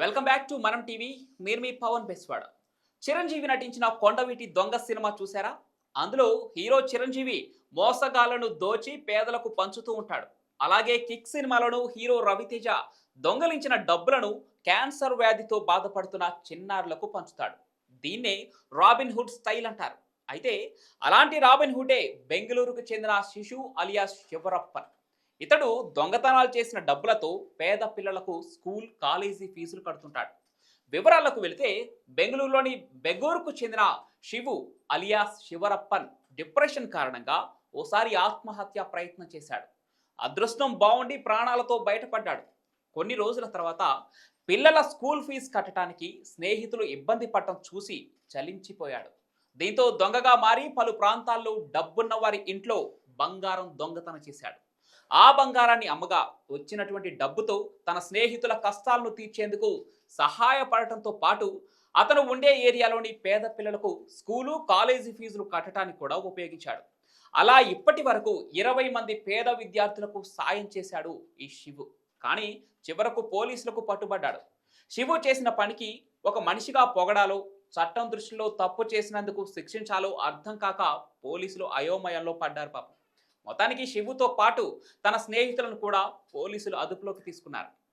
Welcome back to Manam TV మీరు మీ పవన్ బెస్వాడ. చిరంజీవి నటించిన కొండవీటి దొంగ సినిమా చూసారా అందులో హీరో చిరంజీవి మోసగాళ్ళను దోచి పేదలకు పంచుతూ ఉంటాడు. అలాగే కిక్ సినిమాలోను హీరో రవితేజ దొంగలించిన డబ్బులను క్యాన్సర్ వ్యాధితో బాధపడుతున్న చిన్నారులకు పంచుతాడు. దీన్నే రాబిన్ హుడ్ స్టైల్ అంటారు. అయితే అలాంటి రాబిన్ హుడే బెంగళూరుకు చెందిన శిశు అలియాస్ శివరప్పన్. ఇతడు దొంగతనాలు చేసిన డబ్బులతో పేద పిల్లలకు స్కూల్ కాలేజీ ఫీజులు కడుతుంటాడు. వివరాలకు వెళితే బెంగళూరులోని బెగూరుకు చెందిన శివు అలియాస్ శివరప్పన్ డిప్రెషన్ కారణంగా ఓసారి ఆత్మహత్య ప్రయత్నం చేశాడు. అదృష్టం బాగుండి ప్రాణాలతో బయటపడ్డాడు. కొన్ని రోజుల తర్వాత పిల్లల స్కూల్ ఫీజు కట్టడానికి స్నేహితులు ఇబ్బంది పడటం చూసి చలించిపోయాడు. దీంతో దొంగగా మారి పలు ప్రాంతాల్లో డబ్బున్న వారి ఇంట్లో బంగారం దొంగతనం చేశాడు. ఆ బంగారాన్ని అమ్మగా వచ్చినటువంటి డబ్బుతో తన స్నేహితుల కష్టాలను తీర్చేందుకు సహాయపడటంతో పాటు అతను ఉండే ఏరియాలోని పేద పిల్లలకు స్కూలు కాలేజీ ఫీజులు కట్టడానికి కూడా ఉపయోగించాడు. అలా ఇప్పటి వరకు ఇరవై మంది పేద విద్యార్థులకు సాయం చేశాడు ఈ శివు. కానీ చివరకు పోలీసులకు పట్టుబడ్డాడు. శివు చేసిన పనికి ఒక మనిషిగా పొగడాలో చట్టం దృష్టిలో తప్పు చేసినందుకు శిక్షించాలో అర్థం కాక పోలీసులు అయోమయంలో పడ్డారు పాపం. మొత్తానికి శివుతో పాటు తన స్నేహితులను కూడా పోలీసులు అదుపులోకి తీసుకున్నారు.